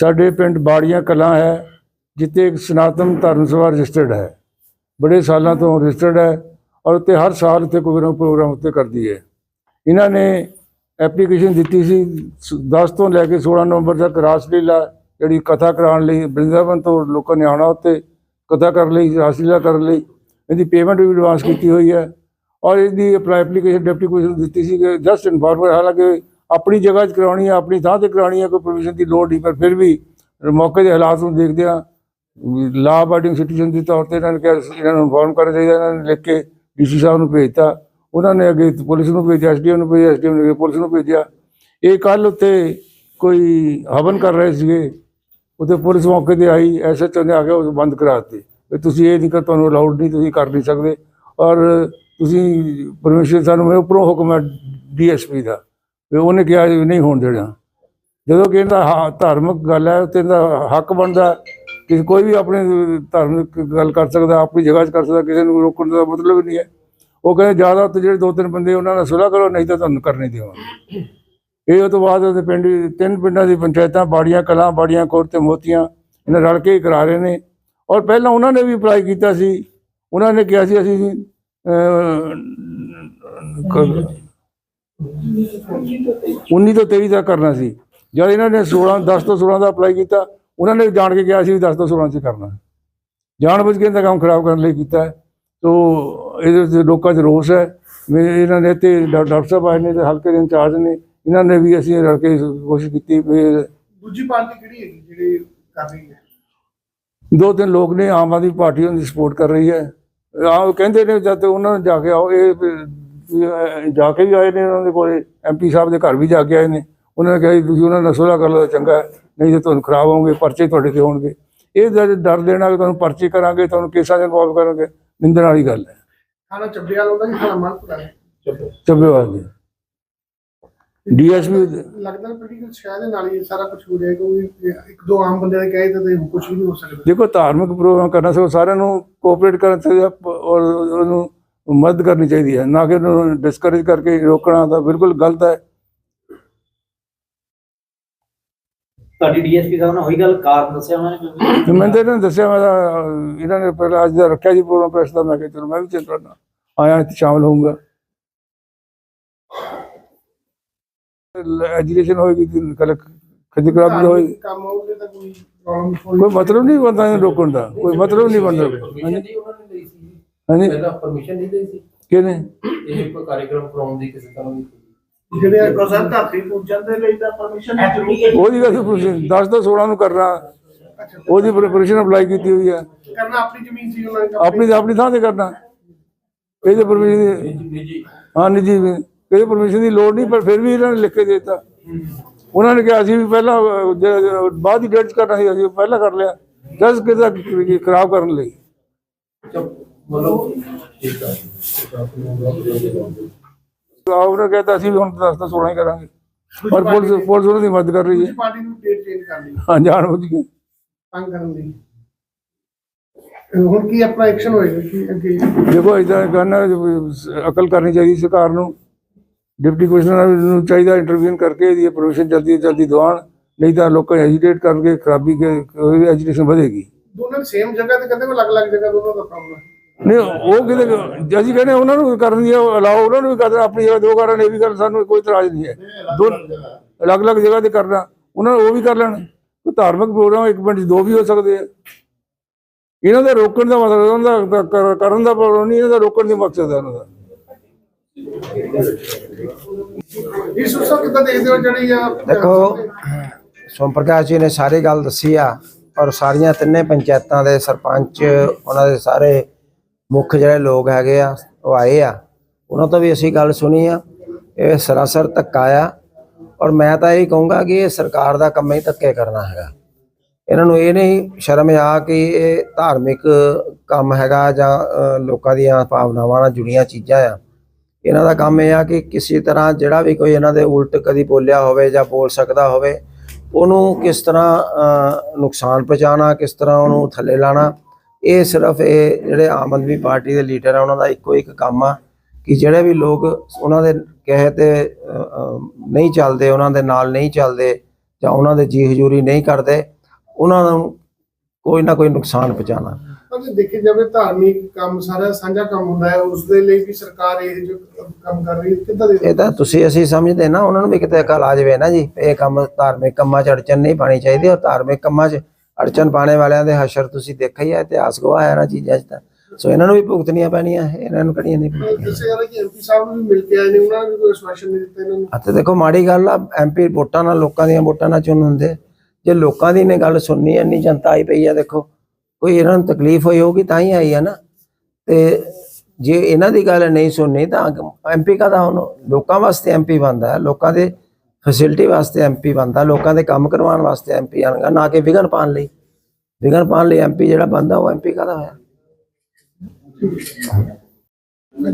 ਸਾਡੇ ਪਿੰਡ ਬਾੜੀਆਂ ਕਲਾਂ ਹੈ, ਜਿੱਥੇ ਇੱਕ ਸਨਾਤਨ ਧਰਮ ਸਭਾ ਰਜਿਸਟਰਡ ਹੈ। ਬੜੇ ਸਾਲਾਂ ਤੋਂ ਰਜਿਸਟਰਡ ਹੈ ਔਰ ਉੱਤੇ ਹਰ ਸਾਲ ਉੱਤੇ ਕੋਈ ਨਾ ਪ੍ਰੋਗਰਾਮ ਉੱਤੇ ਕਰਦੀ ਹੈ। ਇਹਨਾਂ ਨੇ ਐਪਲੀਕੇਸ਼ਨ ਦਿੱਤੀ ਸੀ, ਸ- 10 ਤੋਂ ਲੈ ਕੇ 16 ਨਵੰਬਰ ਤੱਕ ਰਾਸਲੀਲਾ ਜਿਹੜੀ ਕਥਾ ਕਰਾਉਣ ਲਈ ਬ੍ਰਿੰਦਾਵਨ ਤੋਂ ਲੋਕਾਂ ਨੇ ਆਉਣਾ ਉੱਤੇ ਕਥਾ ਕਰਨ ਲਈ, ਰਾਸਲੀਲਾ ਕਰਨ ਲਈ। ਇਹਦੀ ਪੇਮੈਂਟ ਵੀ ਐਡਵਾਂਸ ਕੀਤੀ ਹੋਈ ਹੈ। ਔਰ ਇਹਦੀ ਅਪਲਾਈ ਐਪਲੀਕੇਸ਼ਨ ਡਿਪਟੀ ਕਮਿਸ਼ਨਰ ਦਿੱਤੀ ਸੀ ਕਿ ਜਸਟ ਇਨਫਾਰਮਰ ਹਾਲਾਂਕਿ ਆਪਣੀ ਜਗ੍ਹਾ 'ਚ ਕਰਾਉਣੀ ਹੈ ਆਪਣੀ ਥਾਂ ਤੇ ਕਰਾਉਣੀ ਹੈ ਕੋਈ ਪਰਮਿਸ਼ਨ ਦੀ ਲੋੜ ਨਹੀਂ, ਪਰ ਫਿਰ ਵੀ ਮੌਕੇ ਦੇ ਹਾਲਾਤ ਨੂੰ ਦੇਖਦੇ ਆ ਲਾ ਅਬਾਈਡਿੰਗ ਸਿਟੀਜ਼ਨ ਦੇ ਤੌਰ ਤੇ ਇਹਨਾਂ ਨੇ ਕਿਹਾ ਇਹਨਾਂ ਨੂੰ ਇਨਫੋਰਮ ਕਰਨਾ ਚਾਹੀਦਾ, ਇਹਨਾਂ ਨੇ ਲਿਖ ਕੇ ਡੀਸੀ ਸਾਹਿਬ ਨੂੰ ਭੇਜਤਾ ਉਹਨਾਂ ਨੇ ਅੱਗੇ ਪੁਲਿਸ ਨੂੰ ਭੇਜਿਆ ਐਸਡੀਓ ਨੂੰ ਭੇਜਿਆ ਐਸਡੀਓ ਨੇ ਅੱਗੇ ਪੁਲਿਸ ਨੂੰ ਭੇਜਿਆ। ਇਹ ਕੱਲ ਉੱਤੇ ਕੋਈ ਹਵਨ ਕਰ ਰਹੇ ਸੀਗੇ, ਉੱਥੇ ਪੁਲਿਸ ਮੌਕੇ ਤੇ ਆਈ ਐਸਐਚਓ ਨੇ ਆ ਕੇ ਉਹ ਬੰਦ ਕਰਾ ਦਿੱਤੀ। ਵੀ ਤੁਸੀਂ ਇਹ ਨਹੀਂ ਕਰ ਤੁਹਾਨੂੰ ਅਲਾਉਡ ਨਹੀਂ, ਤੁਸੀਂ ਕਰ ਨਹੀਂ ਸਕਦੇ। ਔਰ ਤੁਸੀਂ ਪਰਮਿਸ਼ਨ ਸਾਨੂੰ ਮੈਂ ਉੱਪਰੋਂ ਹੁਕਮ ਹੈ ਡੀਐਸਪੀ ਦਾ। ਵੀ ਉਹਨੇ ਕਿਹਾ ਵੀ ਨਹੀਂ ਹੋਣ ਦੇਣਾ। ਜਦੋਂ ਕਿ ਇਹਦਾ ਹਾ- ਧਾਰਮਿਕ ਗੱਲ ਹੈ ਤੇ ਇਹਦਾ ਹੱਕ ਬਣਦਾ ਕਿ ਕੋਈ ਵੀ ਆਪਣੇ ਧਾਰਮਿਕ ਗੱਲ ਕਰ ਸਕਦਾ, ਆਪਣੀ ਜਗ੍ਹਾ 'ਚ ਕਰ ਸਕਦਾ, ਕਿਸੇ ਨੂੰ ਰੋਕਣ ਦਾ ਮਤਲਬ ਨਹੀਂ ਹੈ। ਉਹ ਕਹਿੰਦੇ ਜ਼ਿਆਦਾ ਉੱਤੇ ਜਿਹੜੇ ਦੋ ਤਿੰਨ ਬੰਦੇ ਉਹਨਾਂ ਨਾਲ ਸੁਲ੍ਹਾ ਕਰੋ, ਨਹੀਂ ਤਾਂ ਤੁਹਾਨੂੰ ਕਰਨੀ ਦੇਵਾਂਗੇ। ਇਹ ਉਹ ਤੋਂ ਬਾਅਦ ਉਹਦੇ ਪਿੰਡ ਤਿੰਨ ਪਿੰਡਾਂ ਦੀ ਪੰਚਾਇਤਾਂ, ਬਾੜੀਆਂ, ਕਲਾਂ, ਬਾੜੀਆਂ ਕੋਰ ਤੇ ਮੋਤੀਆਂ, ਇਹਨਾਂ ਰਲ ਕੇ ਹੀ ਕਰਾ ਰਹੇ ਨੇ। ਔਰ ਪਹਿਲਾਂ ਉਹਨਾਂ ਨੇ ਵੀ ਅਪਲਾਈ ਕੀਤਾ ਸੀ। ਉਹਨਾਂ ਨੇ ਕਿਹਾ ਸੀ ਅਸੀਂ 19 ਤੋਂ 23 ਤੱਕ ਕਰਨਾ ਸੀ। ਜਦ ਇਹਨਾਂ ਨੇ 16 10 ਤੋਂ 16 ਦਾ ਅਪਲਾਈ ਕੀਤਾ ਉਹਨਾਂ ਨੇ ਜਾਣ ਕੇ ਕਿਹਾ ਸੀ ਵੀ 10 ਤੋਂ 16 ਚ ਕਰਨਾ ਜਾਣ ਬੁੱਝ ਕੇ ਇਹਦਾ ਕੰਮ ਖਰਾਬ ਕਰਨ ਲਈ ਕੀਤਾ ਤੋ ਇਹਦੇ ਤੇ ਲੋਕਾਂ 'ਚ ਰੋਸ ਹੈ। ਮੇਰੇ ਇਹਨਾਂ ਨੇ ਤੇ ਡਾਕਟਰ ਸਾਹਿਬ ਆਏ ਨੇ ਤੇ ਹਲਕੇ ਦੇ ਇੰਚਾਰਜ ਨੇ। ਇਹਨਾਂ ਨੇ ਵੀ ਅਸੀਂ ਰਲ ਕੇ ਕੋਸ਼ਿਸ਼ ਕੀਤੀ ਦੂਜੀ ਪਾਰਟੀ ਕਿਹੜੀ ਹੈਗੀ ਜਿਹੜੀ ਕਰ ਰਹੀ ਹੈ? ਦੋ ਤਿੰਨ ਲੋਕ ਨੇ ਆਮ ਆਦਮੀ ਪਾਰਟੀ ਉਹਨਾਂ ਦੀ ਸਪੋਰਟ ਕਰ ਰਹੀ ਹੈ। ਆਹ ਕਹਿੰਦੇ ਨੇ ਜਦ ਉਹਨਾਂ ਨੂੰ ਜਾ ਕੇ ਆਓ ਇਹ ਜਾ ਕੇ ਵੀ ਆਏ ਨੇ ਉਹਨਾਂ ਦੇ ਕੋਲੇ ਐਮਪੀ ਸਾਹਿਬ ਦੇ ਘਰ ਵੀ ਜਾ ਕੇ ਆਏ ਨੇ। ਉਹਨਾਂ ਨੇ ਕਿਹਾ ਜੀ ਤੁਸੀਂ ਉਹਨਾਂ ਨਾਲ ਸੁਲ੍ਹਾ ਕਰ ਲਓ ਤਾਂ ਚੰਗਾ ਨਹੀਂ ਤੇ ਤੁਹਾਨੂੰ ਖਰਾਬ ਹੋਣਗੇ ਪਰਚੇ ਤੁਹਾਡੇ ਤੇ ਹੋਣਗੇ। ਇਹ ਜਦ ਡਰ ਦੇਣਾ ਵੀ ਤੁਹਾਨੂੰ ਪਰਚੇ ਕਰਾਂਗੇ ਤੁਹਾਨੂੰ ਕੇਸਾਂ 'ਚ ਇਨਵੋਲਵ ਕਰਾਂਗੇ ਨਿੰਦਣ ਵਾਲੀ ਗੱਲ ਹੈ। ਥਾਣਾ ਚੱਬੇਵਾਲ ਹੁੰਦਾ ਕਿ ਥਾਣਾ ਮਾਨਪੁਰਾ ਹੈ ਚੱਬੇਵਾਲ ਦੀ ਡੀਐਸਪੀ ਲੱਗਦਾ ਪੋਲੀਟੀਕਲ ਸ਼ਾਇਦ ਦੇ ਨਾਲ ਹੀ ਇਹ ਸਾਰਾ ਕੁਝ ਹੋ ਜਾਏਗਾ ਕਿਉਂਕਿ ਇੱਕ ਦੋ ਆਮ ਬੰਦੇ ਦੇ ਕਹੇ ਤਾਂ ਕੁਝ ਵੀ ਨਹੀਂ ਹੋ ਸਕਦਾ। ਦੇਖੋ ਧਾਰਮਿਕ ਪ੍ਰੋਗਰਾਮ ਕਰਨਾ ਸੋ ਸਾਰਿਆਂ ਨੂੰ ਕੋਆਪਰੇਟ ਕਰਨਾ ਚਾਹੀਦਾ ਔਰ ਉਹਨੂੰ ਮਦਦ ਕਰਨੀ ਚਾਹੀਦੀ ਹੈ ਨਾ ਕਿ ਉਹਨੂੰ ਡਿਸਕਰੇਜ ਕਰਕੇ ਰੋਕਣਾ ਤਾਂ ਬਿਲਕੁਲ ਗਲਤ ਹੈ ਤੁਹਾਡੀ ਡੀਐਸਪੀ ਸਾਹਿਬ ਨਾਲ ਹੋਈ ਗੱਲ ਕਾਰਨ ਦੱਸਿਆ ਉਹਨਾਂ ਨੇ? ਤੇ ਮੈਂ ਤਾਂ ਇਹਨਾਂ ਨੇ ਦੱਸਿਆ ਮੈਂ ਤਾਂ, ਇਹਨਾਂ ਨੇ ਪਹਿਲਾਂ ਅੱਜ ਦਾ ਰੱਖਿਆ ਜੀ ਪ੍ਰੋਗਰਾਮ ਪ੍ਰੈਸ ਦਾ ਮੈਂ ਕਿਹਾ ਚਲੋ ਮੈਂ ਵੀ ਨਾਲ ਆਇਆ ਇੱਥੇ ਸ਼ਾਮਲ ਹੋਊਂਗਾ ਐਜੂਕੇਸ਼ਨ ਹੋਏਗੀ ਤੇ ਕੱਲ ਖੱਜਲ ਖਰਾਬੀ ਹੋਏਗੀ ਕੰਮ ਹੋਊਗੇ ਤਾਂ ਕੋਈ ਪ੍ਰੋਬਲਮ ਕੋਈ ਮਤਲਬ ਨਹੀਂ ਬਣਦਾ ਇਹਨੂੰ ਰੋਕਣ ਦਾ ਕੋਈ ਮਤਲਬ ਨਹੀਂ ਬਣਦਾ ਪਰਮਿਸ਼ਨ ਦੀ ਉਹਨਾਂ ਨੇ ਹਾਂਜੀ। ਪਹਿਲਾਂ ਪਰਮਿਸ਼ਨ ਨਹੀਂ ਲਈ ਸੀ। ਕਿਹਨੇ? ਇਹ ਕੋਈ ਕਾਰਜਕ੍ਰਮ ਕਰਾਉਣ ਦੀ ਕਿਸੇ ਤਰ੍ਹਾਂ ਦੀ ਜਿਹੜੇ ਕੋਸਰ ਧਰਤੀ ਪੂਜਣ ਦੇ ਲਈ ਤਾਂ ਪਰਮਿਸ਼ਨ ਜ਼ਰੂਰੀ ਹੈ ਉਹਦੀ ਗੱਲ 10 ਤੋਂ 16 ਨੂੰ ਕਰਨਾ। ਉਹਦੀ ਪ੍ਰੈਪਰੇਸ਼ਨ ਅਪਲਾਈ ਕੀਤੀ ਹੋਈ ਹੈ। ਕਰਨਾ ਆਪਣੀ ਜ਼ਮੀਨ ਸੀ ਉਹਨਾਂ ਨੇ ਆਪਣੀ ਆਪਣੀ ਥਾਂ ਤੇ ਕਰਨਾ। ਇਹਦੇ ਪਰਮਿਸ਼ਨ ਨਿੱਜੀ ਹਾਂ ਨਿੱਜੀ ਵੀ। ਇਹਦੇ ਪਰਮਿਸ਼ਨ ਦੀ ਲੋੜ ਨਹੀਂ ਪਰ ਫਿਰ ਵੀ ਇਹਨਾਂ ਨੇ ਲਿਖ ਕੇ ਦੇ ਦਿੱਤਾ। ਉਹਨਾਂ ਨੇ ਕਿਹਾ ਸੀ ਵੀ ਪਹਿਲਾਂ ਬਾਅਦ ਦੀ ਡੇਟ 'ਚ ਕਰਨਾ ਸੀ ਅਸੀਂ ਪਹਿਲਾਂ ਕਰ ਲਿਆ। ਜਸ ਕਿਦਾ ਖਰਾਬ ਕਰਨ ਲਈ। ਚੁੱਪ ਮਤਲਬ ਠੀਕ ਆ। ਉਹਨੇ ਕਹਿੰਦਾ ਅਸੀਂ ਵੀ ਹੁਣ 10 ਤੋਂ 16 ਹੀ ਕਰਾਂਗੇ। ਪਰ ਪੁਲਿਸ ਪੁਲਿਸ ਉਹਨਾਂ ਦੀ ਮਦਦ ਕਰ ਰਹੀ ਹੈ। ਪਾਰਟੀ ਨੂੰ ਡੇਟ ਚੇਂਜ ਕਰ ਲਈ। ਹਾਂ ਜਾਣ ਬੁੱਝ ਕੇ। ਤੰਗ ਕਰਨ ਅਹ ਹੁਣ ਕੀ ਆਪਣਾ ਐਕਸ਼ਨ ਹੋਏਗਾ? ਕੀ ਅੱਗੇ? ਦੇਖੋ ਇਦਾਂ ਕਰਨਾ ਅਕਲ ਕਰਨੀ ਚਾਹੀਦੀ ਸਰਕਾਰ ਨੂੰ। ਡਿਪਟੀ ਕਮਿਸ਼ਨਰ ਨੂੰ ਚਾਹੀਦਾ ਇੰਟਰਵਿਊਨ ਕਰਕੇ ਇਹਦੀ ਪਰਮਿਸ਼ਨ ਜਲਦੀ ਜਲਦੀ ਦਿਵਾਉਣ। ਨਹੀਂ ਤਾਂ ਲੋਕਾਂ ਹੈਜੀਟੇਟ ਕਰਕੇ ਖਰਾਬੀ ਕੇ ਐਜੂਕੇਸ਼ਨ ਵਧੇਗੀ। ਦੋਨੋਂ ਸੇਮ ਜਗ੍ਹਾ ਤੇ ਕਹਿੰਦੇ ਕੋਈ ਅਲੱਗ-ਅਲੱਗ ਜਗ੍ਹਾ ਦੋਨੋਂ ਦਾ ਪ੍ਰੋਬਲਮ ਨਹੀਂ ਉਹ ਕਿਤੇ ਅਸੀਂ ਕਹਿੰਦੇ ਉਹਨਾਂ ਨੂੰ ਵੀ ਕਰਨ ਦੀ ਅਲਾਓ ਉਹਨਾਂ ਨੂੰ ਵੀ ਕਰਨਾ ਆਪਣੀ ਜਗ੍ਹਾ ਦੋ ਕਰਨ ਇਹ ਵੀ ਕਰ ਸਾਨੂੰ ਕੋਈ ਇਤਰਾਜ਼ ਨਹੀਂ ਹੈ। ਦੋ ਅਲੱਗ-ਅਲੱਗ ਜਗ੍ਹਾ ਤੇ ਕਰਨਾ ਉਹਨਾਂ ਨੂੰ ਉਹ ਵੀ ਕਰ ਲੈਣ। ਕੋਈ ਧਾਰਮਿਕ ਪ੍ਰੋਗਰਾਮ ਇੱਕ ਮਿੰਟ ਦੋ ਵੀ ਹੋ ਸਕਦੇ ਆ। ਇਹਨਾਂ ਦਾ ਰੋਕਣ ਦਾ ਮਤਲਬ ਉਹਨਾਂ ਦਾ ਕਰ- ਕਰਨ ਦਾ ਪ੍ਰੋਗਰਾਮ ਨਹੀਂ ਇਹਨਾਂ ਦਾ ਰੋਕਣ ਦਾ ਮਕਸਦ ਹੈ ਉਹਨਾਂ ਦਾ। ਇਸ ਉਸਾ ਕਿੱਦਾਂ ਦੇਖਦੇ ਹੋ ਜਿਹੜੀ ਆ ਦੇਖੋ ਸੋਮ ਪ੍ਰਕਾਸ਼ ਜੀ ਨੇ ਸਾਰੀ ਗੱਲ ਦੱਸੀ ਆ ਔਰ ਸਾਰੀਆਂ ਤਿੰਨੇ ਪੰਚਾਇਤਾਂ ਦੇ ਸਰਪੰਚ ਉਹਨਾਂ ਦੇ ਸਾਰੇ ਮੁੱਖ ਜਿਹੜੇ ਲੋਕ ਹੈਗੇ ਆ, ਉਹ ਆਏ ਆ। ਉਹਨਾਂ ਤੋਂ ਵੀ ਅਸੀਂ ਗੱਲ ਸੁਣੀ ਆ। ਇਹ ਸਰਾਸਰ ਧੱਕਾ ਆ। ਔਰ ਮੈਂ ਤਾਂ ਇਹ ਕਹੂੰਗਾ ਕਿ ਇਹ ਸਰਕਾਰ ਦਾ ਕੰਮ ਹੀ ਧੱਕੇ ਕਰਨਾ ਹੈਗਾ। ਇਹਨਾਂ ਨੂੰ ਇਹ ਨਹੀਂ ਸ਼ਰਮ ਆ ਕਿ ਇਹ ਧਾਰਮਿਕ ਕੰਮ ਹੈਗਾ ਜਾਂ ਲੋਕਾਂ ਦੀਆਂ ਭਾਵਨਾਵਾਂ ਨਾਲ ਜੁੜੀਆਂ ਚੀਜ਼ਾਂ ਆ। ਇਹਨਾਂ ਦਾ ਕੰਮ ਇਹ ਆ ਕਿ ਕਿਸੇ ਤਰ੍ਹਾਂ ਜਿਹੜਾ ਵੀ ਕੋਈ ਇਹਨਾਂ ਦੇ ਉਲਟ ਕਦੀ ਬੋਲਿਆ ਹੋਵੇ ਜਾਂ ਬੋਲ ਸਕਦਾ ਹੋਵੇ, ਉਹਨੂੰ ਕਿਸ ਤਰ੍ਹਾਂ ਨੁਕਸਾਨ ਪਹੁੰਚਾਉਣਾ, ਕਿਸ ਤਰ੍ਹਾਂ ਉਹਨੂੰ ਥੱਲੇ ਲਾਣਾ ਇਹ ਸਿਰਫ ਇਹ ਜਿਹੜੇ ਆਮ ਆਦਮੀ ਪਾਰਟੀ ਦੇ ਲੀਡਰ ਆ ਉਹਨਾਂ ਦਾ ਇੱਕੋ ਇੱਕ ਕੰਮ ਆ ਕਿ ਜਿਹੜੇ ਵੀ ਲੋਕ ਉਹਨਾਂ ਦੇ ਕਹੇ ਤੇ ਨਹੀਂ ਚੱਲਦੇ ਉਹਨਾਂ ਦੇ ਨਾਲ ਨਹੀਂ ਚੱਲਦੇ ਜਾਂ ਉਹਨਾਂ ਦੇ ਜੀ ਹਜ਼ੂਰੀ ਨਹੀਂ ਕਰਦੇ ਉਹਨਾਂ ਨੂੰ ਕੋਈ ਨਾ ਕੋਈ ਨੁਕਸਾਨ ਪਹੁੰਚਾਉਣਾ। ਪਰ ਜੇ ਦੇਖਿਆ ਜਾਵੇ ਧਾਰਮਿਕ ਕੰਮ ਸਾਰਾ ਸਾਂਝਾ ਕੰਮ ਹੁੰਦਾ ਹੈ ਉਸ ਦੇ ਲਈ ਵੀ ਸਰਕਾਰ ਇਹ ਜੋ ਕੰਮ ਕਰ ਰਹੀ ਹੈ ਕਿੱਦਾਂ ਦੇ ਇਹ ਤਾਂ ਤੁਸੀਂ ਅਸੀਂ ਸਮਝਦੇ ਨਾ ਉਹਨਾਂ ਨੂੰ ਵੀ ਕਿਤੇ ਅਕਲ ਆ ਜਾਵੇ ਨਾ ਜੀ ਇਹ ਕੰਮ ਧਾਰਮਿਕ ਕੰਮਾਂ 'ਚ ਅੜਚਨ ਨਹੀਂ ਪਾਣੀ ਚਾਹੀਦੀ ਔਰ ਧਾਰਮਿਕ ਕੰਮਾਂ 'ਚ ਅੜਚਨ ਪਾਣੇ ਵਾਲਿਆਂ ਦੇ ਹਸ਼ਰ ਤੁਸੀਂ ਦੇਖਿਆ ਹੀ ਹੈ ਇਤਿਹਾਸ ਗਵਾਹ ਹੈ ਨਾ ਚੀਜ਼ਾਂ ਤਾਂ। ਸੋ ਇਹਨਾਂ ਨੂੰ ਵੀ ਭੁਗਤਣੀਆਂ ਪੈਣੀਆਂ ਇਹਨਾਂ ਨੂੰ ਕਿਹੜੀਆਂ ਨਹੀਂ ਦੱਸਿਆ ਜਾ ਕਿ ਐਮਪੀ ਸਾਹਿਬ ਨੂੰ ਵੀ ਮਿਲ ਕੇ ਆਏ ਨੇ ਉਹਨਾਂ ਨੇ ਕੋਈ ਸਵਾਸ਼ਨ ਨਹੀਂ ਦਿੱਤਾ ਇਹਨਾਂ ਨੂੰ। ਅਤੇ ਦੇਖੋ ਮਾੜੀ ਗੱਲ ਆ ਐਮਪੀ ਵੋਟਾਂ ਨਾਲ ਲੋਕਾਂ ਦੀਆਂ ਵੋਟਾਂ ਨਾਲ ਚੁਣ ਹੁੰਦੇ। ਜੇ ਲੋਕਾਂ ਦੀ ਨੇ ਗੱਲ ਸੁਣਨੀ ਐ ਇੰਨੀ ਜਨਤਾ ਆਈ ਪਈ ਆ ਦੇਖੋ ਕੋਈ ਇਹਨਾਂ ਨੂੰ ਤਕਲੀਫ ਹੋਈ ਹੋਊਗੀ ਤਾਂ ਹੀ ਆਈ ਆ ਨਾ। ਤੇ ਜੇ ਇਹਨਾਂ ਦੀ ਗੱਲ ਨਹੀਂ ਸੁਣਨੀ ਤਾਂ ਐਮਪੀ ਕਦਾ ਹੁਣ? ਲੋਕਾਂ ਵਾਸਤੇ ਐਮਪੀ ਬਣਦਾ ਲੋਕਾਂ ਦੇ ਫੈਸਿਲਿਟੀ ਵਾਸਤੇ ਐਮਪੀ ਬਣਦਾ ਲੋਕਾਂ ਦੇ ਕੰਮ ਕਰਵਾਉਣ ਵਾਸਤੇ ਐਮਪੀ ਆਣਗਾ ਨਾ ਕਿ ਵਿਗਨ ਪਾਉਣ ਲਈ। ਵਿਗਨ ਪਾਉਣ ਲਈ ਐਮਪੀ ਜਿਹੜਾ ਬਣਦਾ ਉਹ ਐਮਪੀ ਕਦਾ ਹੋਇਆ?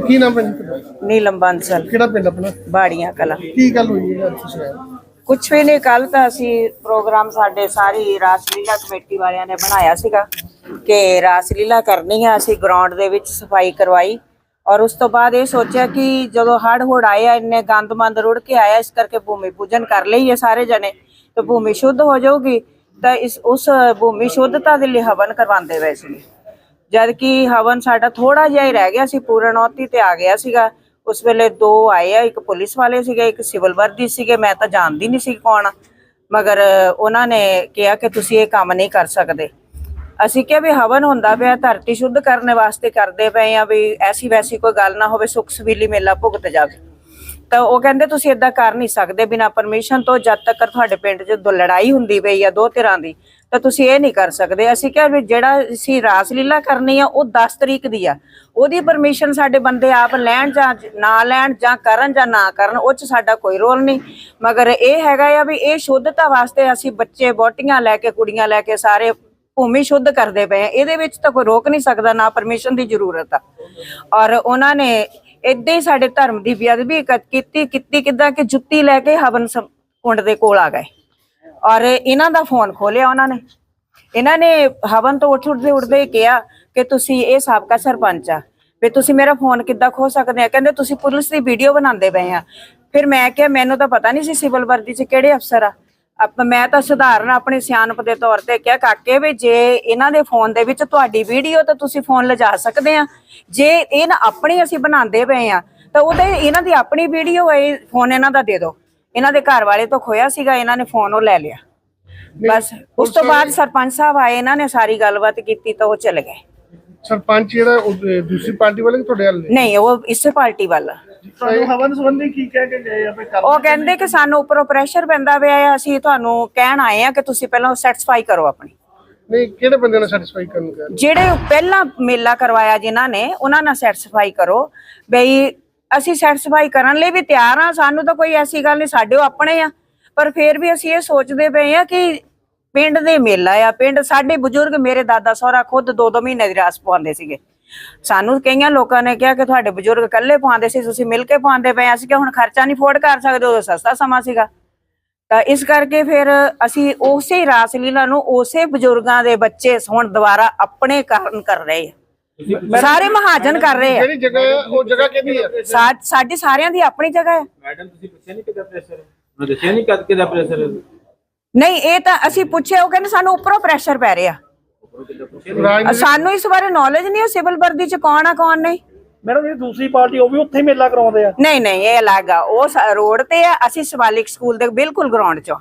ਕੀ ਨਾਮ ਹੈ? ਨੀਲਮ ਬਾਂਸਲ। ਕਿਹੜਾ ਪਿੰਡ ਆਪਣਾ? ਬਾੜੀਆਂ ਕਲਾ। ਕੀ ਗੱਲ ਹੋਈ ਹੈ ਅੱਜ ਤੁਸੀਂ ਕੁਛ ਵੀ ਨਹੀਂ ਕੱਲ ਤਾਂ ਅਸੀਂ ਪ੍ਰੋਗਰਾਮ ਸਾਡੇ ਸਾਰੀ ਰਾਸਲੀਲਾ ਕਮੇਟੀ ਵਾਲਿਆਂ ਨੇ ਬਣਾਇਆ ਸੀਗਾ ਕਿ ਰਾਸਲੀਲਾ ਕਰਨੀ ਹੈ ਅਸੀਂ ਗਰਾਊਂਡ ਦੇ ਵਿੱਚ ਸਫ਼ਾਈ ਕਰਵਾਈ। ਔਰ ਉਸ ਤੋਂ ਬਾਅਦ ਇਹ ਸੋਚਿਆ ਕਿ ਜਦੋਂ ਹੜ ਹੋੜ ਆਇਆ ਇੰਨੇ ਗੰਦਮੰਦ ਰੁੜ ਕੇ ਆਇਆ, ਇਸ ਕਰਕੇ ਭੂਮੀ ਪੂਜਨ ਕਰ ਲਈ ਹੈ ਸਾਰੇ ਜਣੇ, ਤੇ ਭੂਮੀ ਸ਼ੁੱਧ ਹੋ ਜਾਊਗੀ, ਤਾਂ ਇਸ, ਉਸ ਭੂਮੀ ਸ਼ੁੱਧਤਾ ਦੇ ਲਈ ਹਵਨ ਕਰਵਾਉਂਦੇ ਪਏ ਸੀ ਜਦ ਕਿ ਹਵਨ ਸਾਡਾ ਥੋੜਾ ਜਿਹਾ ਹੀ ਰਹਿ ਗਿਆ ਸੀ ਪੂਰਨੌਤੀ ਤੇ ਆ ਗਿਆ ਸੀਗਾ, ਉਸ ਵੇਲੇ ਦੋ ਆਏ ਆ, ਇੱਕ ਪੁਲਿਸ ਵਾਲੇ ਸੀਗੇ, ਇੱਕ ਸਿਵਲ ਵਰਦੀ ਸੀਗੇ, ਮੈਂ ਤਾਂ ਜਾਣਦੀ ਨਹੀਂ ਸੀ ਕੌਣ, ਮਗਰ ਉਹਨਾਂ ਨੇ ਕਿਹਾ ਕਿ ਤੁਸੀਂ ਇਹ ਕੰਮ ਨਹੀਂ ਕਰ ਸਕਦੇ। ਅਸੀਂ ਕਿਹਾ ਵੀ ਹਵਨ ਹੁੰਦਾ ਪਿਆ, ਧਰਤੀ ਸ਼ੁੱਧ ਕਰਨ ਵਾਸਤੇ ਕਰਦੇ ਪਏ ਆ ਵੀ ਐਸੀ ਵੈਸੀ ਕੋਈ ਗੱਲ ਨਾ ਹੋਵੇ, ਸੁਖ ਸਵੀਲੀ ਮੇਲਾ ਭੁਗਤ ਜਾਵੇ। ਤਾਂ ਉਹ ਕਹਿੰਦੇ ਤੁਸੀਂ ਇਦਾਂ ਕਰ ਨਹੀਂ ਸਕਦੇ, ਬਿਨਾ ਪਰਮਿਸ਼ਨ ਤੋਂ ਜਦ ਤੱਕ ਤੁਹਾਡੇ ਪਿੰਡ 'ਚ ਦੋ ਲੜਾਈ ਹੁੰਦੀ ਪਈ ਆ ਦੋ ਧਿਰਾਂ ਦੀ, ਤਾਂ ਤੁਸੀਂ ਇਹ ਨਹੀਂ ਕਰ ਸਕਦੇ। ਅਸੀਂ ਕਿਹਾ ਵੀ ਜਿਹੜਾ ਅਸੀਂ ਰਾਸ ਲੀਲਾ ਕਰਨੀ ਆ, ਉਹ 10 ਤਰੀਕ ਦੀ ਆ। ਉਹਦੀ ਪਰਮਿਸ਼ਨ ਸਾਡੇ ਬੰਦੇ ਆਪ ਲੈਣ ਜਾਂ ਨਾ ਲੈਣ ਜਾਂ ਕਰਨ ਜਾਂ ਨਾ ਕਰਨ, ਉਹ 'ਚ ਸਾਡਾ ਕੋਈ ਰੋਲ ਨਹੀਂ। ਮਗਰ ਇਹ ਹੈਗਾ ਆ ਵੀ ਇਹ ਸ਼ੁੱਧਤਾ ਵਾਸਤੇ ਅਸੀਂ ਬੱਚੇ ਬੋਟੀਆਂ ਲੈ ਕੇ, ਕੁੜੀਆਂ ਲੈ ਕੇ ਸਾਰੇ ਭੂਮੀ ਸ਼ੁੱਧ ਕਰਦੇ ਪਏ ਆ, ਇਹਦੇ ਵਿੱਚ ਤਾਂ ਕੋਈ ਰੋਕ ਨਹੀਂ ਸਕਦਾ, ਨਾ ਪਰਮਿਸ਼ਨ ਦੀ ਜ਼ਰੂਰਤ ਆ। ਔਰ ਉਹਨਾਂ ਨੇ ਏਦਾਂ ਹੀ ਸਾਡੇ ਧਰਮ ਦੀ ਬੇਅਦਬੀ ਕੀਤੀ ਕੀਤੀ ਕਿਦਾਂ ਕਿ ਜੁੱਤੀ ਲੈ ਕੇ ਹਵਨ ਕੁੰਡ ਦੇ ਕੋਲ ਆ ਗਏ। ਔਰ ਇਹਨਾਂ ਦਾ ਫੋਨ ਖੋਲਿਆ ਉਹਨਾਂ ਨੇ। ਇਹਨਾਂ ਨੇ ਹਵਨ ਤੋਂ ਉੱਠ ਉੱਠਦੇ ਉੱਠਦੇ ਕਿਹਾ ਕਿ ਤੁਸੀਂ ਇਹ ਸਾਬਕਾ ਸਰਪੰਚ ਆ, ਵੀ ਤੁਸੀਂ ਮੇਰਾ ਫੋਨ ਕਿੱਦਾਂ ਖੋ ਸਕਦੇ ਆ? ਕਹਿੰਦੇ ਤੁਸੀਂ ਪੁਲਿਸ ਦੀ ਵੀਡੀਓ ਬਣਾਉਂਦੇ ਪਏ ਆ। ਫਿਰ ਮੈਂ ਕਿਹਾ, ਮੈਨੂੰ ਤਾਂ ਪਤਾ ਨਹੀਂ ਸੀ ਸਿਵਲ ਵਰਦੀ 'ਚ ਕਿਹੜੇ ਅਫਸਰ ਆ। ਮੈਂ ਤਾਂ ਸਧਾਰਨ ਆਪਣੀ ਸਿਆਣਪ ਦੇ ਤੌਰ ਤੇ ਕਿਹਾ ਕਾਕੇ ਵੀ ਜੇ ਇਹਨਾਂ ਦੇ ਫੋਨ ਦੇ ਵਿੱਚ ਤੁਹਾਡੀ ਵੀਡੀਓ ਤਾਂ ਤੁਸੀਂ ਫੋਨ ਲਿਜਾ ਸਕਦੇ ਆ। ਜੇ ਇਹ ਨਾ ਆਪਣੀ ਅਸੀਂ ਬਣਾਉਂਦੇ ਪਏ ਆ ਤਾਂ ਉਹਦੇ ਇਹਨਾਂ ਦੀ ਆਪਣੀ ਵੀਡੀਓ ਹੈ ਫੋਨ ਇਹਨਾਂ ਦਾ ਦੇ ਦਿਓ। ਇਹਨਾਂ ਦੇ ਘਰ ਵਾਲੇ ਤੋਂ ਖੋਇਆ ਸੀਗਾ ਇਹਨਾਂ ਨੇ ਫੋਨ ਉਹ ਲੈ ਲਿਆ। ਬਸ ਉਸ ਤੋਂ ਬਾਅਦ ਸਰਪੰਚ ਸਾਹਿਬ ਆਏ ਇਹਨਾਂ ਨੇ ਸਾਰੀ ਗੱਲਬਾਤ ਕੀਤੀ ਤਾਂ ਉਹ ਚਲੇ ਗਏ। ਸਰਪੰਚ ਜਿਹੜਾ ਦੂਸਰੀ ਪਾਰਟੀ ਵਾਲੇ ਕਿ ਤੁਹਾਡੇ ਵਾਲੇ? ਨਹੀਂ ਉਹ ਇਸੇ ਪਾਰਟੀ ਵਾਲਾ। ਤੁਹਾਨੂੰ ਹਵਨ ਸੰਬੰਧੀ ਕੀ ਕਹਿ ਕੇ ਗਏ ਆ ਵੀ ਕਰ ਉਹ ਕਹਿੰਦੇ ਕਿ ਸਾਨੂੰ ਉੱਪਰੋਂ ਪ੍ਰੈਸ਼ਰ ਪੈਂਦਾ ਪਿਆ ਹੈ ਅਸੀਂ ਤੁਹਾਨੂੰ ਕਹਿਣ ਆਏ ਆ ਕਿ ਤੁਸੀਂ ਪਹਿਲਾਂ ਸੈਟੀਸਫਾਈ ਕਰੋ ਆਪਣੀ। ਨਹੀਂ ਕਿਹੜੇ ਬੰਦੇ ਨੇ ਸੈਟੀਸਫਾਈ ਕਰਨ ਨੂੰ ਕਿਹਾ ਜਿਹੜੇ ਪਹਿਲਾਂ ਮੇਲਾ ਕਰਵਾਇਆ ਜਿਨ੍ਹਾਂ ਨੇ ਉਹਨਾਂ ਨਾਲ ਸੈਟੀਸਫਾਈ ਕਰੋ। ਬਈ ਅਸੀਂ ਸੈਟੀਸਫਾਈ ਕਰਨ ਲਈ ਵੀ ਤਿਆਰ ਆ ਸਾਨੂੰ ਤਾਂ ਕੋਈ ਐਸੀ ਗੱਲ ਨਹੀਂ ਸਾਡੇ ਉਹ ਆਪਣੇ ਆ। ਪਰ ਫਿਰ ਵੀ ਅਸੀਂ ਇਹ ਸੋਚਦੇ ਪਏ ਆ ਕਿ ਪਿੰਡ ਦੇ ਮੇਲਾ ਆ ਪਿੰਡ ਸਾਡੇ ਬਜ਼ੁਰਗ ਮੇਰੇ ਦਾਦਾ ਸਹੁਰਾ ਖੁਦ ਦੋ ਦੋ ਮਹੀਨੇ ਦੀ ਰਾਸ ਪਵਾਉਂਦੇ ਸੀਗੇ। ਸਾਨੂੰ ਕਈਆਂ ਲੋਕਾਂ ਨੇ ਕਿਹਾ ਕਿ ਤੁਹਾਡੇ ਬਜ਼ੁਰਗ ਇਕੱਲੇ ਪਵਾਉਂਦੇ ਸੀ ਤੁਸੀਂ ਮਿਲ ਕੇ ਪਵਾਉਂਦੇ ਪਏ। ਅਸੀਂ ਕਿ ਹੁਣ ਖਰਚਾ ਨਹੀਂ ਫੋਰਡ ਕਰ ਸਕਦੇ ਉਦੋਂ ਸਸਤਾ ਸਮਾਂ ਸੀਗਾ। ਤਾਂ ਇਸ ਕਰਕੇ ਫਿਰ ਅਸੀਂ ਉਸੇ ਰਾਸ ਲੀਲਾ ਨੂੰ ਉਸੇ ਬਜ਼ੁਰਗਾਂ ਦੇ ਬੱਚੇ ਹੁਣ ਦੁਬਾਰਾ ਆਪਣੇ ਕਾਰਨ ਕਰ ਰਹੇ ਆ। ਸਾਰੇ ਮਹਾਜਨ ਕਰ ਰਹੇ ਆ। ਜਿਹੜੀ ਜਗ੍ਹਾ ਹੈ ਉਹ ਜਗ੍ਹਾ ਕਿਹਦੀ ਹੈ ਸਾਡੀ ਸਾਰਿਆਂ ਦੀ ਆਪਣੀ ਜਗ੍ਹਾ ਹੈ ਮੈਡਮ ਤੁਸੀਂ ਪੁੱਛਿਆ ਨਹੀਂ ਕਿਦਾ ਪ੍ਰੈਸ਼ਰ ਮੈਂ ਦੱਸਿਆ ਨਹੀਂ ਕਦ ਪ੍ਰੈਸ਼ਰ ਨਹੀਂ ਇਹ ਤਾਂ ਅਸੀਂ ਪੁੱਛਿਆ ਉਹ ਕਹਿੰਦੇ ਸਾਨੂੰ ਉੱਪਰੋਂ ਪ੍ਰੈਸ਼ਰ ਪੈ ਰਿਹਾ। ਸਾਨੂੰ ਇਸ ਬਾਰੇ ਨੌਲੇਜ ਨਹੀਂ ਉਹ ਸਿਵਲ ਵਰਦੀ ਚ ਕੌਣ ਆ ਕੌਣ ਨਹੀਂ? ਮੈਡਮ ਜਿਹੜੀ ਦੂਸਰੀ ਪਾਰਟੀ ਉਹ ਵੀ ਉੱਥੇ ਹੀ ਮੇਲਾ ਕਰਾਉਂਦੇ ਆ? ਨਹੀਂ ਨਹੀਂ ਇਹ ਅਲੱਗ ਆ। ਉਹ ਰੋਡ ਤੇ ਆ ਅਸੀਂ ਸ਼ਿਵਾਲਿਕ ਸਕੂਲ ਦੇ ਬਿਲਕੁਲ ਗਰਾਊਂਡ 'ਚ। ਆ।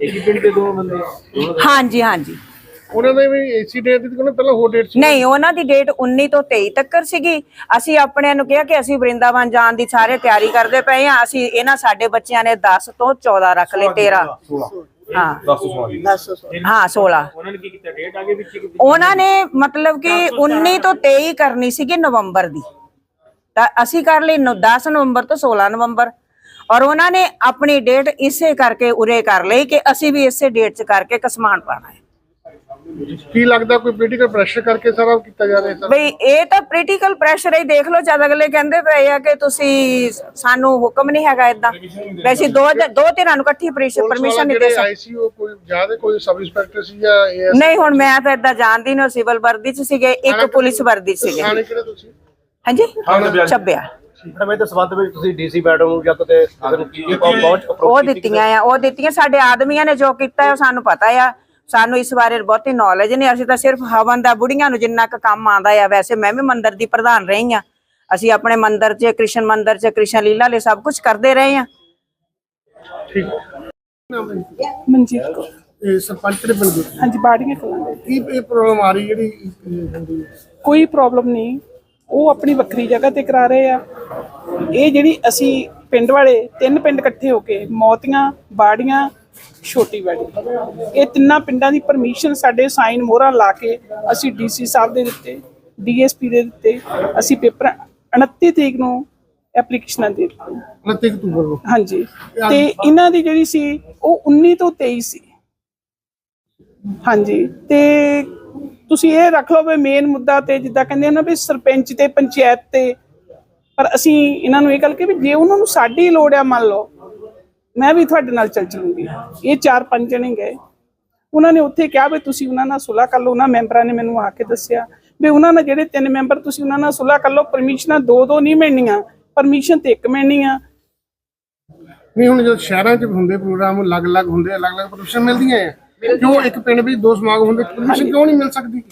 ਇੱਕ ਹੀ ਪਿੰਡ ਦੇ ਦੋ ਬੰਦੇ ਦੋਨੋਂ ਹਾਂਜੀ ਹਾਂਜੀ। ਉਹਨਾਂ ਦੇ ਵੀ ਏਸੀ ਡੇਟ ਦੀ ਕੋਲ ਪਹਿਲਾਂ ਹੋਰ ਡੇਟ ਸੀ। ਨਹੀਂ ਉਹਨਾਂ ਦੀ ਡੇਟ 19 ਤੋਂ 23 ਤੱਕ ਸੀਗੀ। ਅਸੀਂ ਆਪਣਿਆਂ ਨੂੰ ਕਿਹਾ ਕਿ ਅਸੀਂ ਵਰਿੰਦਾਵਨ ਜਾਣ ਦੀ ਸਾਰੇ ਤਿਆਰੀ ਕਰਦੇ ਪਏ ਹਾਂ ਅਸੀਂ ਇਹਨਾਂ ਸਾਡੇ ਬੱਚਿਆਂ ਨੇ 10 ਤੋਂ 14 ਰੱਖ ਲਏ 13 ਹਾਂ। 10 ਹਾਂ 16 ਉਹਨਾਂ ਨੇ ਕੀ ਕੀਤਾ? ਡੇਟ ਆਗੇ ਵਿੱਚ ਕੀਤੀ ਉਹਨਾਂ ਨੇ ਮਤਲਬ ਕਿ 19 ਤੋਂ 23 ਕਰਨੀ ਸੀਗੀ ਨਵੰਬਰ ਦੀ। ਤਾਂ ਅਸੀਂ ਕਰ ਲਈ ਨੌ- 10 ਨਵੰਬਰ ਤੋਂ 16 ਨਵੰਬਰ। ਔਰ ਉਹਨਾਂ ਨੇ ਆਪਣੀ ਡੇਟ ਇਸੇ ਕਰਕੇ ਉਰੇ ਕਰ ਲਈ ਕਿ ਅਸੀਂ ਵੀ ਇਸੇ ਡੇਟ 'ਚ ਕਰਕੇ ਕਸਮਾਨ ਪਾਣਾ ਹੈ। ਕੀ ਲੱਗਦਾ ਕੋਈ ਪੋਲੀਟੀਕਲ ਪ੍ਰੈਸ਼ਰ ਕਰਕੇ ਸਾਰਾ ਕੀਤਾ ਜਾ ਰਿਹਾ ਸਰ ਬਈ ਇਹ ਤਾਂ ਪੋਲੀਟੀਕਲ ਪ੍ਰੈਸ਼ਰ ਹੀ ਦੇਖ ਲਓ ਜਦ ਅਗਲੇ ਕਹਿੰਦੇ ਪਏ ਆ ਕਿ ਤੁਸੀਂ ਸਾਨੂੰ ਹੁਕਮ ਨਹੀਂ ਹੈਗਾ ਇਦਾਂ ਵੈਸੇ ਦੋ ਦੋ ਧਿਰਾਂ ਨੂੰ ਇਕੱਠੀ ਪਰਮਿਸ਼ਨ ਨਹੀਂ ਦੇ ਸਕਦੇ ਆਈਸੀ ਉਹ ਕੋਈ ਜ਼ਿਆਦਾ ਕੋਈ ਸਬ ਇੰਸਪੈਕਟਰ ਸੀ ਜਾਂ ਇਹ ਨਹੀਂ ਹੁਣ ਮੈਂ ਤਾਂ ਇਦਾਂ ਜਾਣਦੀ ਨਹੀਂ ਸਿਵਲ ਵਰਦੀ ਚ ਸੀਗੇ ਇੱਕ ਪੁਲਿਸ ਵਰਦੀ ਚ ਸੀਗੇ। ਥਾਣੇ ਕਿਹੜੇ ਤੁਸੀਂ? ਹਾਂਜੀ? ਚੱਬਿਆ ਮੈਡਮ ਇਹਦੇ ਸੰਬੰਧ ਵਿੱਚ ਤੁਸੀਂ ਡੀਸੀ ਮੈਡਮ ਨੂੰ ਜਾਂ ਕਿਤੇ ਉਹ ਦਿੱਤੀਆਂ ਆ ਉਹ ਦਿੱਤੀਆਂ ਸਾਡੇ ਆਦਮੀਆਂ ਨੇ ਜੋ ਕੀਤਾ ਉਹ ਸਾਨੂੰ ਪਤਾ ਆ। ਸਾਨੂੰ ਇਸ ਬਾਰੇ ਬਹੁਤੀ ਨੌਲੇਜ ਨਹੀਂ। ਅਸੀਂ ਤਾਂ ਸਿਰਫ ਹਵਨ ਦਾ ਬੁੜੀਆਂ ਨੂੰ ਜਿੰਨਾ ਕੁ ਕੰਮ ਆਂਦਾ ਆ ਵੈਸੇ ਮੈਂ ਵੀ ਮੰਦਿਰ ਦੀ ਪ੍ਰਧਾਨ ਰਹੀ ਆ ਅਸੀਂ ਆਪਣੇ ਮੰਦਿਰ 'ਚ ਕ੍ਰਿਸ਼ਨ ਮੰਦਿਰ 'ਚ ਕ੍ਰਿਸ਼ਨ ਲੀਲਾ ਲਈ ਸਭ ਕੁਝ ਕਰਦੇ ਰਹੇ ਆ ਮਨਜੀਤ ਕੌਰ। ਇਹ ਸਰਪੰਚ ਦੇ ਪਿੰਡ ਦੇ ਹਾਂਜੀ ਬਾੜੀਆਂ ਕਲਾਂ ਦੇ। ਕੀ ਇਹ ਪ੍ਰੋਬਲਮ ਆ ਰਹੀ ਜਿਹੜੀ ਇਹ ਹੁੰਦੀ ਹੈ? ਕੋਈ ਪ੍ਰੋਬਲਮ ਨਹੀਂ। ਉਹ ਆਪਣੀ ਵੱਖਰੀ ਜਗ੍ਹਾ ਤੇ ਕਰਾ ਰਹੇ ਆ। ਇਹ ਜਿਹੜੀ ਅਸੀਂ ਪਿੰਡ ਵਾਲੇ ਤਿੰਨ ਪਿੰਡ ਇਕੱਠੇ ਹੋ ਕੇ ਮੌਤੀਆਂ ਬਾੜੀਆਂ ਛੋਟੀ ਬਾੜੀ ਇਹ ਤਿੰਨਾਂ ਪਿੰਡਾਂ ਦੀ ਪਰਮਿਸ਼ਨ ਸਾਡੇ ਸਾਈਨ ਮੋਹਰਾਂ ਲਾ ਕੇ ਅਸੀਂ ਡੀਸੀ ਸਾਹਿਬ ਦੇ ਦਿੱਤੇ ਡੀਐਸਪੀ ਦੇ ਦਿੱਤੇ ਅਸੀਂ ਪੇਪਰ 29 ਤਰੀਕ ਨੂੰ ਐਪਲੀਕੇਸ਼ਨਾਂ ਦੇ ਦਿੱਤੀਆਂ 29 ਅਕਤੂਬਰ ਨੂੰ। ਹਾਂਜੀ। ਤੇ ਇਹਨਾਂ ਦੀ ਜਿਹੜੀ ਸੀ ਉਹ 19 ਤੋਂ 23 ਸੀ। ਹਾਂਜੀ। ਤੇ ਤੁਸੀਂ ਇਹ ਰੱਖ ਲਓ ਵੀ ਮੇਨ ਮੁੱਦਾ ਤੇ ਜਿੱਦਾਂ ਕਹਿੰਦੇ ਆ ਨਾ ਵੀ ਸਰਪੰਚ ਤੇ ਪੰਚਾਇਤ ਤੇ ਪਰ ਅਸੀਂ ਇਹਨਾਂ ਨੂੰ ਇਹ ਗੱਲ ਕਿ ਵੀ ਜੇ ਉਹਨਾਂ ਨੂੰ ਸਾਡੀ ਲੋੜ ਆ ਮੰਨ ਲਓ ਮੈਂ ਵੀ ਤੁਹਾਡੇ ਨਾਲ ਚੱਲ ਚਲੂੰਗੀ। ਇਹ ਚਾਰ ਪੰਜ ਜਣੇ ਗਏ। ਉਹਨਾਂ ਨੇ ਉੱਥੇ ਕਿਹਾ ਵੀ ਤੁਸੀਂ ਉਹਨਾਂ ਨਾਲ ਸੁਲ੍ਹਾ ਕਰ ਲਓ। ਉਹਨਾਂ ਮੈਂਬਰਾਂ ਨੇ ਮੈਨੂੰ ਆ ਕੇ ਦੱਸਿਆ ਵੀ ਉਹਨਾਂ ਨਾਲ ਜਿਹੜੇ ਤਿੰਨ ਮੈਂਬਰ ਤੁਸੀਂ ਉਹਨਾਂ ਨਾਲ ਸੁਲ੍ਹਾ ਕਰ ਲਓ ਪਰਮਿਸ਼ਨਾਂ ਦੋ ਦੋ ਨਹੀਂ ਮਿਲਣੀਆਂ ਪਰਮਿਸ਼ਨ ਤੇ ਇੱਕ ਮਿਲਣੀ ਆ। ਨਹੀਂ ਹੁਣ ਜਦੋਂ ਸ਼ਹਿਰਾਂ 'ਚ ਹੁੰਦੇ ਪ੍ਰੋਗਰਾਮ ਅਲੱਗ-ਅਲੱਗ ਹੁੰਦੇ ਅਲੱਗ-ਅਲੱਗ ਪਰਮਿਸ਼ਨ ਮਿਲਦੀਆਂ ਹੈ ਕਿਉਂ ਇੱਕ ਪਿੰਡ ਵਿੱਚ ਦੋ ਸਮਾਗਮ ਹੁੰਦੇ ਪਰਮਿਸ਼ਨ ਕਿਉਂ ਨਹੀਂ ਮਿਲ ਸਕਦੀ?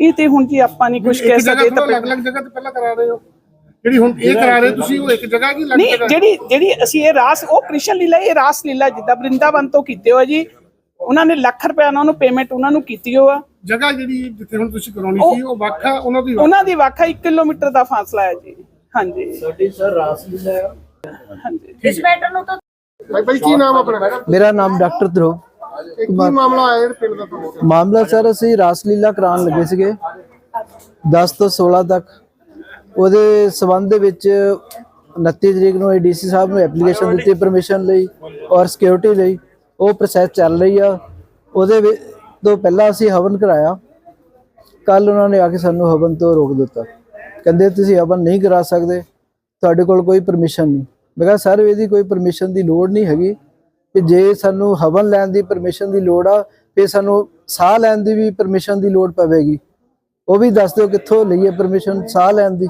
ਇਹ ਤੇ ਹੁਣ ਜੀ ਆਪਾਂ ਨਹੀਂ ਕੁਝ ਕਹਿ ਸਕਦੇ ਤੋਂ ਤਾਂ ਅਲੱਗ-ਅਲੱਗ ਜਗ੍ਹਾ ਤੇ ਪਹਿਲਾਂ ਕਰਾ ਰਹੇ ਹੋ। ਜਿਹੜੀ ਹੁਣ ਇਹ ਕਰਾ ਰਹੇ ਤੁਸੀਂ ਉਹ ਇੱਕ ਜਗ੍ਹਾ ਕੀ ਅਲੱਗ ਨਹੀਂ ਜਿਹੜੀ ਜਿਹੜੀ ਅਸੀਂ ਇਹ ਰਾਸ ਉਹ ਕ੍ਰਿਸ਼ਨ ਲੀਲਾ ਇਹ ਰਾਸ ਲੀਲਾ ਜਿੱਦਾਂ ਬ੍ਰਿੰਦਾਵਨ ਤੋਂ ਕੀਤੇ ਹੋ ਜੀ ਉਹਨਾਂ ਨੇ ਲੱਖ ਰੁਪਏ ਉਹਨਾਂ ਨੂੰ ਪੇਮੈਂਟ ਉਹਨਾਂ ਨੂੰ ਕੀਤੀ ਹੋ ਆ। ਜਗ੍ਹਾ ਜਿਹੜੀ ਜਿੱਥੇ ਹੁਣ ਤੁਸੀਂ ਕਰਾਉਣੀ ਸੀ ਉਹ ਵੱਖ ਉਹਨਾਂ ਦੀ। ਉਹਨਾਂ ਦੀ ਵਾਖਾ 1 ਕਿਲੋਮੀਟਰ ਦਾ ਫਾਸਲਾ ਹੈ ਜੀ। ਹਾਂਜੀ। ਸਾਡੀ ਸਰ ਰਾਸ ਲੀਲਾ ਹਾਂਜੀ। ਇਸ ਮੈਟਰ ਨੂੰ ਤਾਂ ਭਾਈ ਭਾਈ ਕੀ ਨਾਮ ਆਪਣਾ? ਮੇਰਾ ਨਾਮ ਡਾਕਟਰ ਧਰੁਵ ਕੀ ਮਾਮਲਾ ਆਇਆ ਪਿੰਡ ਦਾ ਮਾਮਲਾ ਸਰ ਅਸੀਂ ਰਾਸਲੀਲਾ ਕਰਾਉਣ ਲੱਗੇ ਸੀਗੇ। 10 ਤੋਂ 16 ਤੱਕ ਉਹਦੇ ਸਬੰਧ ਦੇ ਵਿੱਚ 29 ਤਰੀਕ ਨੂੰ ਡੀਸੀ ਸਾਹਿਬ ਨੂੰ ਐਪਲੀਕੇਸ਼ਨ ਦਿੱਤੀ ਪਰਮਿਸ਼ਨ ਲਈ ਔਰ ਸਿਕਿਉਰਿਟੀ ਲਈ। ਉਹ ਪ੍ਰੋਸੈਸ ਚੱਲ ਰਹੀ ਆ। ਉਹਦੇ ਵਿੱਚ ਤੋਂ ਪਹਿਲਾਂ ਅਸੀਂ ਹਵਨ ਕਰਾਇਆ। ਕੱਲ ਉਹਨਾਂ ਨੇ ਆ ਕੇ ਸਾਨੂੰ ਹਵਨ ਤੋਂ ਰੋਕ ਦਿੱਤਾ। ਕਹਿੰਦੇ, ਤੁਸੀਂ ਹਵਨ ਨਹੀਂ ਕਰਾ ਸਕਦੇ। ਤੁਹਾਡੇ ਕੋਲ ਕੋਈ ਪਰਮਿਸ਼ਨ ਨਹੀਂ। ਮੈਂ ਕਿਹਾ, ਸਰ, ਇਹਦੀ ਕੋਈ ਪਰਮਿਸ਼ਨ ਦੀ ਲੋੜ ਨਹੀਂ ਹੈਗੀ। ਕਿ ਜੇ ਸਾਨੂੰ ਹਵਨ ਲੈਣ ਦੀ ਪਰਮਿਸ਼ਨ ਦੀ ਲੋੜ ਆ ਫਿਰ ਸਾਨੂੰ ਸਾਹ ਲੈਣ ਦੀ ਵੀ ਪਰਮਿਸ਼ਨ ਦੀ ਲੋੜ ਪਵੇਗੀ। ਉਹ ਵੀ ਦੱਸ ਦਿਓ ਕਿੱਥੋਂ ਲਈਏ ਪਰਮਿਸ਼ਨ ਸਾਹ ਲੈਣ ਦੀ।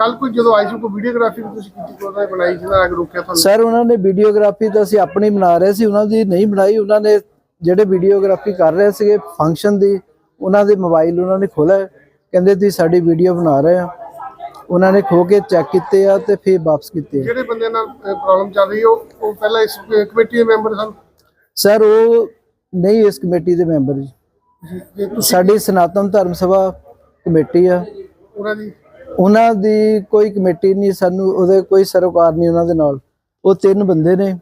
ਕੱਲ ਕੋਈ ਜਦੋਂ ਆਈ ਸੀ ਕੋਈ ਵੀਡੀਓਗ੍ਰਾਫੀ ਵੀ ਤੁਸੀਂ ਕੀਤੀ ਕੋਈ ਬਣਾਈ ਜਿਹਦਾ ਅਗ ਰੋਕਿਆ ਤੁਹਾਨੂੰ? ਸਰ ਉਹਨਾਂ ਨੇ ਵੀਡੀਓਗ੍ਰਾਫੀ ਤਾਂ ਅਸੀਂ ਆਪਣੀ ਬਣਾ ਰਹੇ ਸੀ ਉਹਨਾਂ ਦੀ ਨਹੀਂ ਬਣਾਈ। ਉਹਨਾਂ ਨੇ ਜਿਹੜੇ ਵੀਡੀਓਗ੍ਰਾਫੀ ਕਰ ਰਹੇ ਸੀਗੇ ਫੰਕਸ਼ਨ ਦੀ ਉਹਨਾਂ ਦੇ ਮੋਬਾਈਲ ਉਹਨਾਂ ਨੇ ਖੋਲ੍ਹਿਆ ਕਹਿੰਦੇ ਤੁਸੀਂ ਸਾਡੀ ਵੀਡੀਓ ਬਣਾ ਰਹੇ ਆ ਉਹਨਾਂ ਨੇ ਖੋ ਕੇ ਚੈੱਕ ਕੀਤੇ ਆ ਤੇ ਫਿਰ ਵਾਪਸ ਕੀਤੇ ਆ। ਜਿਹੜੇ ਬੰਦੇ ਨਾਲ ਪ੍ਰੋਬਲਮ ਚੱਲ ਰਹੀ ਹੈ ਉਹ ਉਹ ਪਹਿਲਾਂ ਇਸ ਕਮੇਟੀ ਦੇ ਮੈਂਬਰ ਸਨ? ਸਰ ਉਹ ਨਹੀਂ ਇਸ ਕਮੇਟੀ ਦੇ ਮੈਂਬਰ ਜੀ ਜੇ ਤੁਸੀਂ ਸਾਡੀ ਸਨਾਤਨ ਧਰਮ ਸਭਾ ਕਮੇਟੀ ਆ। ਉਹਨਾਂ ਦੀ ਉਹਨਾਂ ਦੀ ਕੋਈ ਕਮੇਟੀ ਨਹੀਂ, ਸਾਨੂੰ ਉਹਦੇ ਕੋਈ ਸਰੋਕਾਰ ਨਹੀਂ ਉਹਨਾਂ ਦੇ ਨਾਲ। ਉਹ ਤਿੰਨ ਬੰਦੇ ਨੇ।